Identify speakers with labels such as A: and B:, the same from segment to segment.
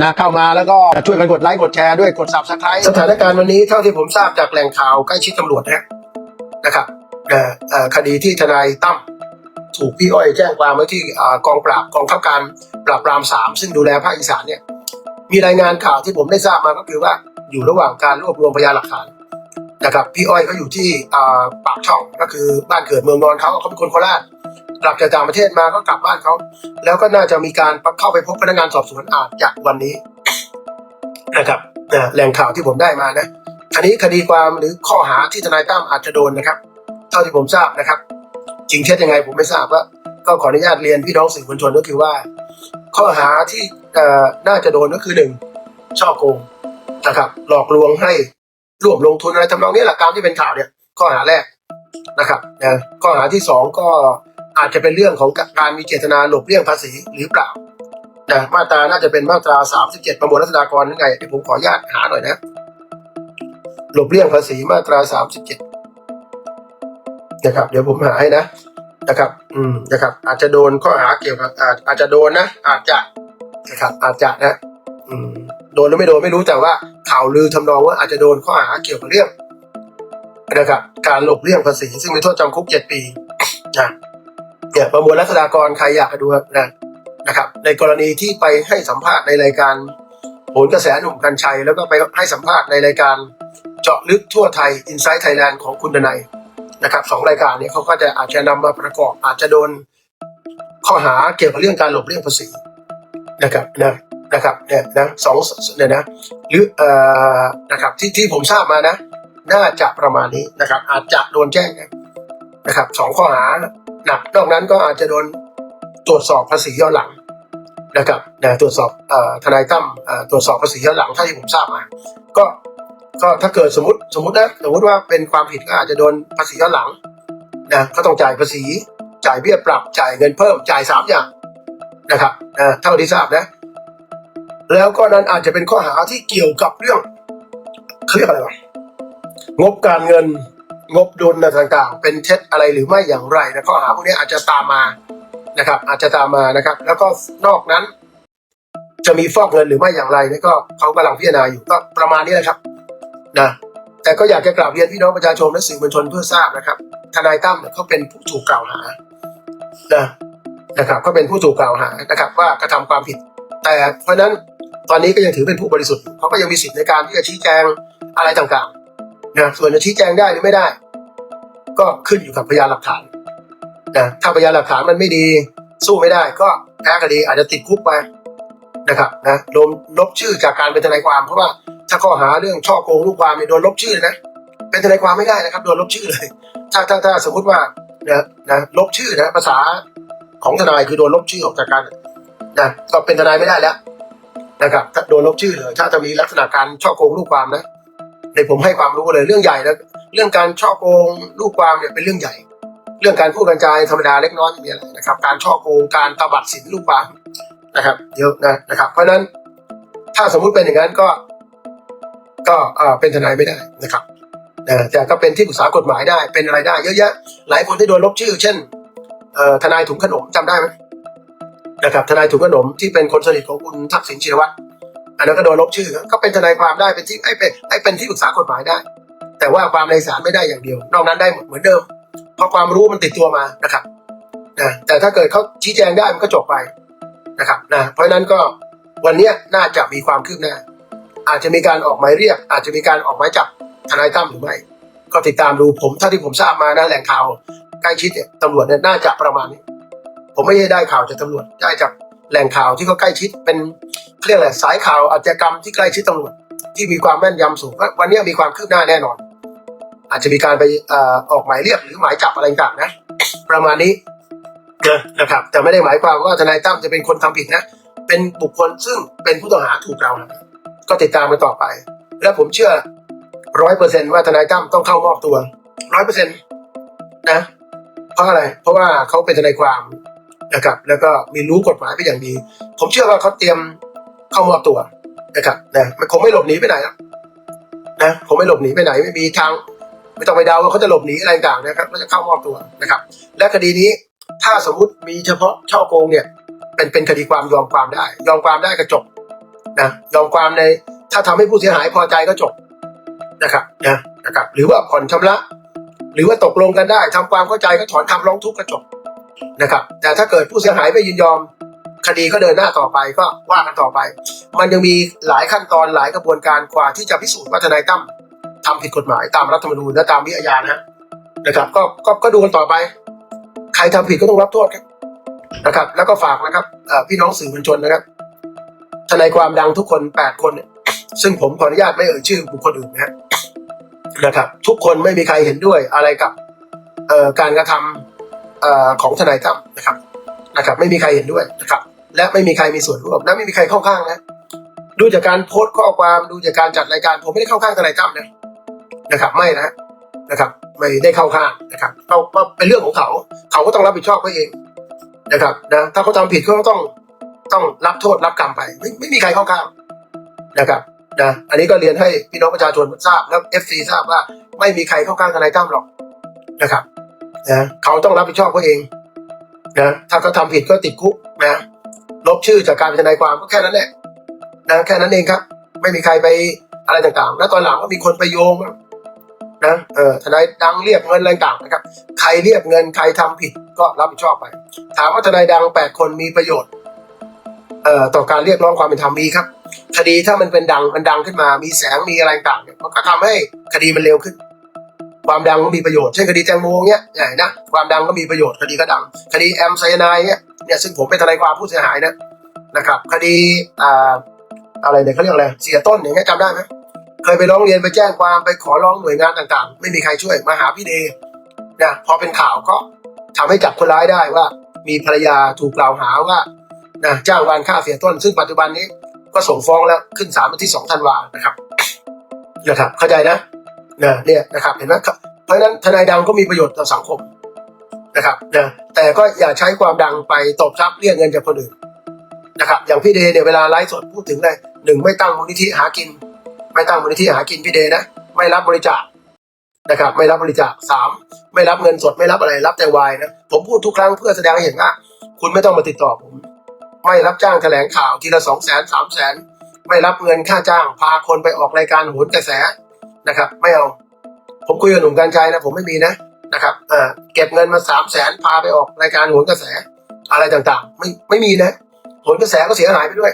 A: นะเข้ามาแล้วก็ช่วยกันกดไลค์กดแชร์ด้วยกด subscribe สถานการณ์วันนี้เท่าที่ผมทราบจากแหล่งข่าวใกล้ชิดตำรวจนะนะครับคดีที่ทนายตั้มถูกพี่อ้อยแจ้งความไว้ที่กองปราบกองข้าการปราบปรามสามซึ่งดูแลภาคอีสานเนี่ยมีรายงานข่าวที่ผมได้ทราบมาก็คือว่าอยู่ระหว่างการรวบรวมพยานหลักฐานนะครับพี่อ้อยก็อยู่ที่ปากช่องก็คือบ้านเกิดเมืองนอนเขาเขาเป็นคนโคราช กลับจากต่างประเทศมาก็กลับบ้านเขา แล้วก็น่าจะมีการเข้าไปพบพนักงานสอบสวนอาจจากวันนี้นะครับแหล่งข่าวที่ผมได้มานะอันนี้คดีความหรือข้อหาที่ทนายตั้มอาจจะโดนนะครับ เท่าที่ผมทราบนะครับ จริงเท็จยังไงผมไม่ทราบว่าก็ขออนุญาตเรียนพี่น้องสื่อมวลชนก็คือว่า ข้อหาที่อ่อน่าจะโดนก็คือหนึ่งช่อโกงนะครับหลอกลวงให้ร่วมลงทุนอะไรทำนองนี้แหละตามที่เป็นข่าวเนี่ย ข้อหาแรกนะครับนะข้อหาที่สองก็ อาจจะเป็นเรื่องของการมีเจตนาหลบเลี่ยงภาษีหรือเปล่านะมาตราน่าจะเป็นมาตรา 37 ประมวลรัษฎากรนั่นไงเดี๋ยวผมขออนุญาตหาหน่อยนะ หลบเลี่ยงภาษีมาตรา 37 นะครับ เดี๋ยวผมหาให้นะนะครับ อืมนะครับ อาจจะโดนข้อหาเกี่ยวกับอาจอาจจะโดนนะ อาจจะนะครับ อาจจะนะ อืมโดนหรือไม่โดนไม่รู้แต่ว่าข่าวลือทำนองว่าอาจจะโดนข้อหาเกี่ยวกับเรื่องนะครับ การหลบเลี่ยงภาษีซึ่งมีโทษจำคุกเจ็ดปีนะ เนี่ยประมวลรัษฎากรใครอยากดูนะนะครับ ในกรณีที่ไปให้สัมภาษณ์ในรายการโหนกระแสหนุ่มกัญชัย แล้วก็ไปให้สัมภาษณ์ในรายการเจาะลึกทั่วไทย Inside Thailand ของคุณดนัยนะครับสองรายการนี้เขาก็จะอาจจะนำมาประกอบ อาจจะโดนข้อหาเกี่ยวกับเรื่องการหลบเลี่ยงภาษีนะครับนะนะครับเนี่ยนะสองเนี่ยนะหรือเอ่อนะครับที่ที่ผมทราบมานะ น่าจะประมาณนี้นะครับ อาจจะโดนแจ้งนะครับสองข้อหา นักนอกนั้นก็อาจจะโดนตรวจสอบภาษีย้อนหลังนะครับนะตรวจสอบอทนายตั้มตรวจสอบภาษีย้อนหลังเท่าที่ผมทราบมาก็ก็ถ้าเกิดสมมติสมมตินะสมมติว่าเป็นความผิดก็อาจจะโดนภาษีย้อนหลังนะก็ต้องจ่ายภาษีจ่ายเบี้ยปรับจ่ายเงินเพิ่มจ่ายสามอย่างนะครับนะเท่าที่ทราบนะ แล้วก็นั้นอาจจะเป็นข้อหาที่เกี่ยวกับเรื่องเขาเรียกอะไรวะงบการเงิน งบดุลอะไรต่างๆ เป็นเท็จอะไรหรือไม่อย่างไรนะข้อหาพวกนี้อาจจะตามมานะครับ อาจจะตามมานะครับ แล้วก็นอกนั้น จะมีฟอกเงินหรือไม่อย่างไรนี่ก็เขากำลังพิจารณาอยู่ก็ประมาณนี้แหละครับนะแต่ก็อยากจะกราบเรียนพี่น้องประชาชนและสื่อมวลชนเพื่อทราบนะครับทนายตั้มเขาเป็นผู้ถูกกล่าวหานะนะครับเขาเป็นผู้ถูกกล่าวหานะครับ ว่ากระทำความผิด แต่เพราะนั้นตอนนี้ก็ยังถือเป็นผู้บริสุทธิ์เขาก็ยังมีสิทธิ์ในการที่จะชี้แจงอะไรต่างๆ นะส่วนจะชี้แจงได้หรือไม่ได้ ก็ขึ้นอยู่กับพยานหลักฐานนะถ้าพยานหลักฐานมันไม่ดี สู้ไม่ได้ ก็แพ้คดีอาจจะติดคุกไปนะครับนะลบลบชื่อจากการเป็นทนายความเพราะว่าถ้าข้อหาเรื่องช่อโกงลูกความเนี่ยโดนลบชื่อเลยนะเป็นทนายความไม่ได้นะครับ โดนลบชื่อเลย ถ้าถ้าถ้าสมมติว่านะนะลบชื่อนะภาษาของทนายคือโดนลบชื่อออกจากการนะก็เป็นทนายไม่ได้แล้วนะครับถ้าโดนลบชื่อเลยถ้าจะมีลักษณะการช่อโกงลูกความนะ ในผมให้ความรู้เลยเรื่องใหญ่นะเรื่องการช่อโกงลูกความเนี่ยเป็นเรื่องใหญ่ เรื่องการพูดกันจายธรรมดาเล็กน้อยอย่างนี้แหละนะครับ การช่อโกงการตบัดสินลูกความนะครับเยอะนะนะครับ เพราะนั้นถ้าสมมุติเป็นอย่างนั้นก็ ก็เออเป็นทนายไม่ได้นะครับแต่ก็เป็นที่ปรึกษากฎหมายได้เป็นอะไรได้ เยอะแยะหลายคนที่โดนลบชื่อ เช่นทนายถุงขนมจำได้ไหมนะครับทนายถุงขนมที่เป็นคนสนิทของคุณทักษิณชินวัตร อันนั้นก็โดนลบชื่อก็เป็นทนายความได้เป็นที่ไอ้เป็นไอ้เป็นที่ปรึกษากฎหมายได้ แต่ว่าความในศาลไม่ได้อย่างเดียวนอกนั้นได้หมดเหมือนเดิมเพราะความรู้มันติดตัวมานะครับนะแต่ถ้าเกิดเขาชี้แจงได้มันก็จบไปนะครับนะเพราะฉะนั้นก็วันนี้น่าจะมีความคืบหน้า อาจจะมีการออกหมายเรียก อาจจะมีการออกหมายจับทนายตั้มหรือไม่ ก็ติดตามดูผมเท่าที่ผมทราบมานะแหล่งข่าวใกล้ชิดเนี่ยตำรวจเนี่ยน่าจะประมาณนี้ ผมไม่ได้ได้ข่าวจากตำรวจได้จาก แหล่งข่าวที่เขาใกล้ชิดเป็นเรียกอะไรสายข่าวอาชญากรรมที่ใกล้ชิดตำรวจที่มีความแม่นยำสูงวันนี้มีความคืบหน้าแน่นอน อาจจะมีการไปออกหมายเรียกหรือหมายจับอะไรต่างนะ ประมาณนี้นะนะครับ แต่ไม่ได้หมายความว่าทนายตั้มจะเป็นคนทำผิดนะ เป็นบุคคลซึ่งเป็นผู้ต้องหาถูกกล่าก็ติดตามกันต่อไป และผมเชื่อร้อยเปอร์เซนต์ว่าทนายตั้มต้องเข้ามอบตัวร้อยเปอร์เซ็นนะ เพราะอะไร เพราะว่าเขาเป็นทนายความ นะครับ แล้วก็มีรู้กฎหมายเป็อย่างดี ผมเชื่อว่าเขาเตรียมเข้ามอบตัวนะครับนะมันคงไม่หลบหนีไปไหนนะคงไม่หลบหนีไปไหนไม่มีทาง ไม่ต้องไปเดาว่าเขาจะหลบหนีอะไรต่างนะครับเขาจะเข้ามอบตัวนะครับ และคดีนี้ถ้าสมมติมีเฉพาะช่อโกงเนี่ย เป็นเป็นคดีความยอมความได้ ยอมความได้ก็จบนะยอมความในถ้าทำให้ผู้เสียหายพอใจก็จบนะครับนะนะครับ หรือว่าผ่อนชำระ หรือว่าตกลงกันได้ทำความเข้าใจก็ถอนคำร้องทุกข์ก็จบ นะครับ แต่ถ้าเกิดผู้เสียหายไม่ยินยอม คดีก็เดินหน้าต่อไปก็ว่ากันต่อไป มันยังมีหลายขั้นตอนหลายกระบวนการกว่าที่จะพิสูจน์ว่าทนายตั้มทำผิดกฎหมายตามรัฐธรรมนูญและตามวิทยานะฮะนะครับก็ก็ก็ดูกันต่อไป ใครทำผิดก็ต้องรับโทษครับนะครับ แล้วก็ฝากนะครับพี่น้องสื่อมวลชนนะครับทนายความดังทุกคนแปดคนเนี่ยซึ่งผมขออนุญาตไม่เอ่ยชื่อบุคคลอื่นนะนะครับ ทุกคนไม่มีใครเห็นด้วยอะไรกับการกระทำเอ่อ ของทนายตั้มนะครับนะครับ ไม่มีใครเห็นด้วยนะครับ และไม่มีใครมีส่วนร่วมและไม่มีใครเข้าข้างนะดูจากการโพสต์ข้อความดูจากการจัดรายการ ผมไม่ได้เข้าข้างทนายตั้มนะนะครับ ไม่นะนะครับ ไม่ได้เข้าข้างนะครับก็ก็เป็นเรื่องของเขา เขาก็ต้องรับผิดชอบเขาเองนะครับนะถ้าเขาทำผิดเขาก็ต้องต้องรับโทษรับกรรมไป ไม่ไม่มีใครเข้าข้างนะครับนะอันนี้ก็เรียนให้พี่น้องประชาชนทราบแล้วเอฟซีทราบว่าไม่มีใครเข้าข้างทนายตั้มหรอกนะครับ นะเขาต้องรับผิดชอบเขาเองนะถ้าเขาทำผิดก็ติดคุกนะลบชื่อจากการเป็นทนายความก็แค่นั้นแหละนะแค่นั้นเองครับ ไม่มีใครไปอะไรต่างๆ แล้วตอนหลังก็มีคนไปโยงนะเออทนายดังเรียกเงินอะไรต่างนะครับ ใครเรียกเงินใครทำผิดก็รับผิดชอบไป ถามว่าทนายดังแปดคนมีประโยชน์เอ่อต่อการเรียกร้องความเป็นธรรมมีครับ คดีถ้ามันเป็นดังมันดังขึ้นมา มีแสงมีอะไรต่างเนี่ยมันก็ทำให้คดีมันเร็วขึ้น ความดังก็มีประโยชน์เช่นคดีแตงโมเนี้ยใหญ่นะความดังก็มีประโยชน์คดีก็ดัง คดีแอมไซยาไนด์เนี้ยเนี่ยซึ่งผมเป็นทนายความผู้เสียหายนะนะครับคดีอ่าอะไรเนี่ยเขาเรียกอะไรเสียต้นอย่างเงี้ยจำได้ไหมเคยไปร้องเรียนไปแจ้งความไปขอร้องหน่วยงานต่างๆ ไม่มีใครช่วยมาหาพี่เดย์นะพอเป็นข่าวก็ทำให้จับคนร้ายได้ว่า มีภรรยาถูกกล่าวหาว่านะจ้างวานฆ่าเสียต้น ซึ่งปัจจุบันนี้ก็ส่งฟ้องแล้วขึ้นศาลวันที่สองธันวานะครับนะครับเข้าใจนะ นะเนี่ยนะครับเห็นไหมครับเพราะฉะนั้นทนายดังก็มีประโยชน์ต่อสังคมนะครับนะแต่ก็อย่าใช้ความดังไปตบทรัพย์เรียกเงินจากคนอื่นนะครับอย่างพี่เดย์เนี่ยเวลาไลฟ์สดพูดถึงเลยหนึ่งไม่ตั้งมูลนิธิหากิน ไม่ตั้งมูลนิธิหากินพี่เดย์นะไม่รับบริจาคนะครับไม่รับบริจาคสามไม่รับเงินสดไม่รับอะไรรับแต่วายนะผมพูดทุกครั้งเพื่อแสดงให้เห็นว่าคุณไม่ต้องมาติดต่อผม ไม่รับจ้างแถลงข่าวทีละสองแสนสามแสนไม่รับเงินค่าจ้าง พาคนไปออกรายการโหนกระแส นะครับ ไม่เอา ผมคุยกับหนุ่มกัญชัยนะผมไม่มีนะนะครับเอ่อเก็บเงินมาสามแสนพาไปออกรายการโหนกระแสอะไรต่างๆ ไม่ไม่มีนะโหนกระแสก็เสียหายไปด้วย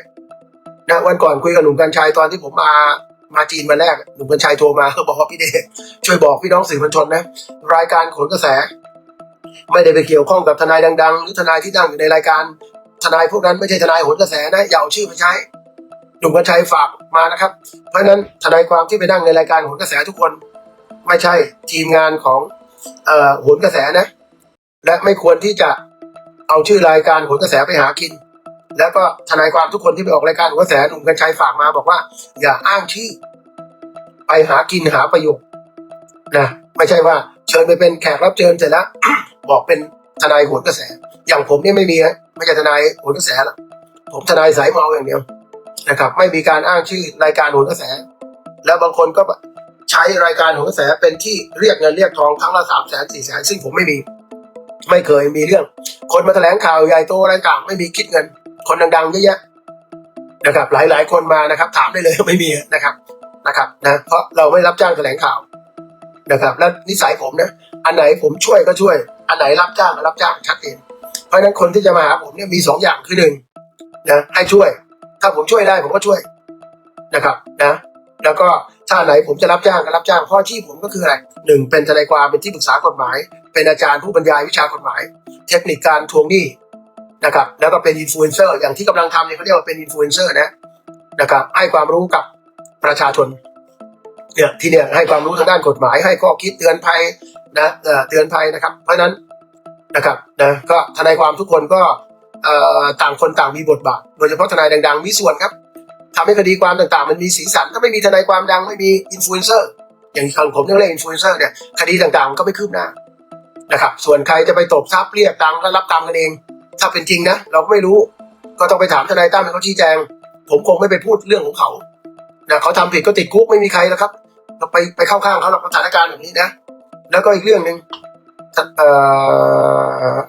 A: นะวันก่อนคุยกับหนุ่มกัญชัยตอนที่ผมมามาจีนมาแรกหนุ่มกัญชัยโทรมาเขาบอกว่าพี่เดชช่วยบอกพี่น้องสื่อมวลชนนะรายการโหนกระแส ไม่ได้ไปเกี่ยวข้องกับทนายดัง ๆ หรือทนายที่นั่งอยู่ในรายการ ทนายพวกนั้นไม่ใช่ทนายโหนกระแสนะอย่าเอาชื่อมาใช้ หนุ่มกัญชัยฝากมานะครับ เพราะนั้นทนายความที่ไปนั่งในรายการโหนกระแสทุกคน ไม่ใช่ทีมงานของโหนกระแสนะ และไม่ควรที่จะเอาชื่อรายการโหนกระแสไปหากิน แล้วก็ทนายความทุกคนที่ไปออกรายการโหนกระแสหนุ่มกัญชัยฝากมาบอกว่า อย่าอ้างชื่อไปหากินหาประโยชน์นะไม่ใช่ว่าเชิญไปเป็นแขกรับเชิญเสร็จแล้วบอกเป็นทนายโหนกระแส อย่างผมเนี่ยไม่มีนะไม่ใช่ทนายโหนกระแสหรอกผมทนายสายเมาอย่างเดียว นะครับ ไม่มีการอ้างชื่อรายการโหนกระแส แล้วบางคนก็ใช้รายการโหนกระแสเป็นที่เรียกเงินเรียกทองครั้งละสามแสนสี่แสนซึ่งผมไม่มี ไม่เคยมีเรื่อง คนมาแถลงข่าวใหญ่โตอะไรต่างไม่มีคิดเงิน คนดังๆเยอะแยะนะครับ หลายๆคนมานะครับ ถามได้เลยไม่มีนะครับนะครับนะเพราะเราไม่รับจ้างแถลงข่าวนะครับ แล้วนิสัยผมนะอันไหนผมช่วยก็ช่วย อันไหนรับจ้างรับจ้างชัดเจนเพราะฉะนั้นคนที่จะมาหาผมเนี่ยมีสองอย่างคือหนึ่งนะให้ช่วย ถ้าผมช่วยได้ผมก็ช่วยนะครับนะ แล้วก็ถ้าไหนผมจะรับจ้างก็รับจ้างเพราะอาชีพผมก็คืออะไรหนึ่งเป็นทนายความเป็นที่ปรึกษากฎหมาย เป็นอาจารย์ผู้บรรยายวิชากฎหมาย เทคนิคการทวงหนี้นะครับ แล้วก็เป็นอินฟลูเอนเซอร์อย่างที่กำลังทำเนี่ยเขาเรียกว่าเป็นอินฟลูเอนเซอร์นะนะครับ ให้ความรู้กับประชาชนเนี่ยที่เนี่ยให้ความรู้ทางด้านกฎหมาย ให้ข้อคิดเตือนภัยนะเตือนภัยนะครับ เพราะฉะนั้นนะครับนะก็ทนายความทุกคนก็ ต่างคนต่างมีบทบาท โดยเฉพาะทนายดัง ๆ มีส่วนครับทำให้คดีความต่างๆ มันมีสีสันถ้าไม่มีทนายความดังไม่มีอินฟลูเอนเซอร์อย่างทางผมเรียกอินฟลูเอนเซอร์เนี่ยคดีต่างๆมันก็ไม่คืบหน้านะครับ ส่วนใครจะไปตบทรัพย์เรียกตังค์ก็รับตังค์กันเอง ถ้าเป็นจริงนะเราก็ไม่รู้ ก็ต้องไปถามทนายตั้มให้เขาชี้แจง ผมคงไม่ไปพูดเรื่องของเขานะเขาทำผิดก็ติดคุกไม่มีใครแล้วครับเราไปไปเข้าข้างเขาหรอกสถานการณ์แบบนี้นะ แล้วก็อีกเรื่องหนึ่ง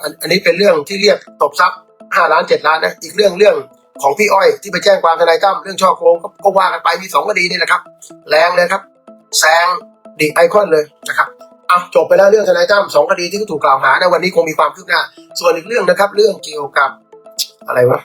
A: อันอันนี้เป็นเรื่องที่เรียกตบทรัพย์ ห้าล้านเจ็ดล้านนะอีกเรื่องเรื่องของพี่อ้อยที่ไปแจ้งความทนายตั้มเรื่องช่อโกงก็ว่ากันไปมีสองคดีนี่นะครับ แรงเลยครับแซงดีไอคอนเลยนะครับเอาจบไปแล้วเรื่องทนายตั้มสองคดีที่ถูกกล่าวหาในวันนี้คงมีความคืบหน้า ส่วนอีกเรื่องนะครับ เรื่องเกี่ยวกับอะไรวะ